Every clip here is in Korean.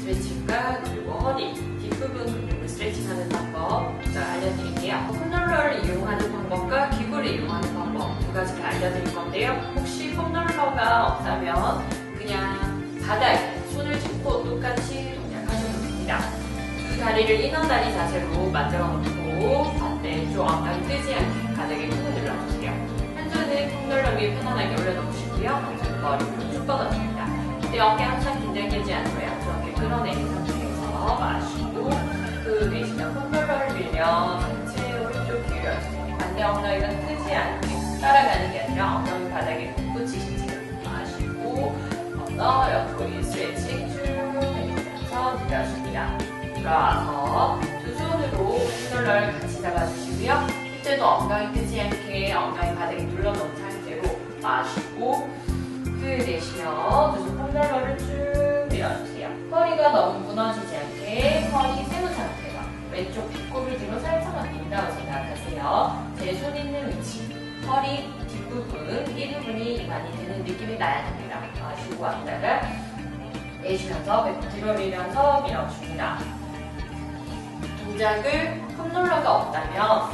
스트레칭과 그리고 허리, 뒷부분 근육을 스트레칭하는 방법 자, 알려드릴게요. 폼롤러를 이용하는 방법과 기구를 이용하는 방법 두 가지를 알려드릴 건데요. 혹시 폼롤러가 없다면 그냥 바닥에 손을 짚고 똑같이 동작하셔도 됩니다. 두 다리를 인어다리 자세로 만들어 놓고 반대쪽 엉덩이 뜨지 않게 바닥에 손을 눌러주세요. 한 손은 폼롤러 위에 편안하게 올려놓으시고요. 한 손 머리를 쭉 뻗어줍니다. 이때 어깨 항상 긴장되지 않고요. 쪽 어깨 끌어내린 상태에서 마시고 그 내쉬며 폼롤러를 밀며 상체 오른쪽 기울여주세요. 반대 엉덩이가 뜨지 않게 따라가는 게 아니라 엉덩이 바닥에 붙이신 지금 마시고 뻗어 옆구리 스트레칭 쭉 해주면서 내려줍니다. 돌아와서 두 손으로 폼롤러를 같이 잡아주시고요. 이때도 엉덩이 뜨지 않게 엉덩이 바닥에 눌러놓은 상태로 마시고 그 내쉬며 두손 폼롤러를 쭉. 허리가 너무 무너지지 않게 허리 세운 상태가 왼쪽 빗꼬리 뒤로 살짝만 민다고 생각하세요. 제 손 있는 위치, 허리 뒷부분, 이 부분이 많이 드는 느낌이 나야 됩니다. 마시고 왔다가 내쉬면서 배꼽 뒤로 밀면서 밀어줍니다. 동작을 폼롤러가 없다면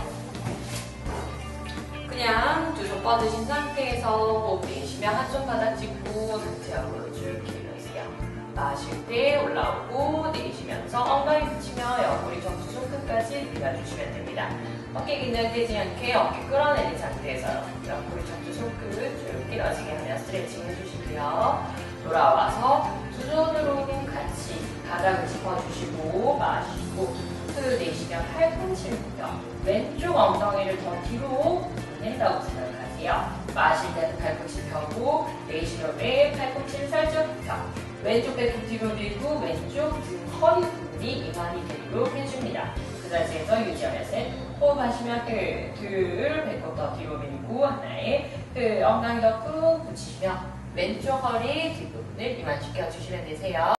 그냥 두 손 뻗으신 상태에서 호흡 내쉬며 한손 바닥 짚고 상체 옆으로 쭉 기울여주세요. 마실 때 올라오고 내쉬면서 엉덩이 붙이며 옆구리 전부 손끝까지 밀어주시면 됩니다. 어깨 긴장되지 않게 어깨 끌어내린 상태에서 옆구리 전부 손끝 쭉 길어지게 하며 스트레칭 해주시고요. 돌아와서 두 손으로 같이 바닥을 짚어주시고 마시고 후 내쉬며 팔꿈치부터 왼쪽 엉덩이를 더 뒤로 보낸다고 생각하세요. 마실 때는 팔꿈치 펴고 내쉬는 왜 팔꿈치를 살짝 펴. 왼쪽 배꼽 뒤로 밀고 왼쪽 등 허리 부분이 이완이 되도록 해줍니다. 그 자세에서 유지하며 셋 호흡하시며 둘, 둘 배꼽 더 뒤로 밀고 하나에 둘 엉덩이 더 꾹 붙이시며 왼쪽 허리 뒷부분을 이완시켜 주시면 되세요.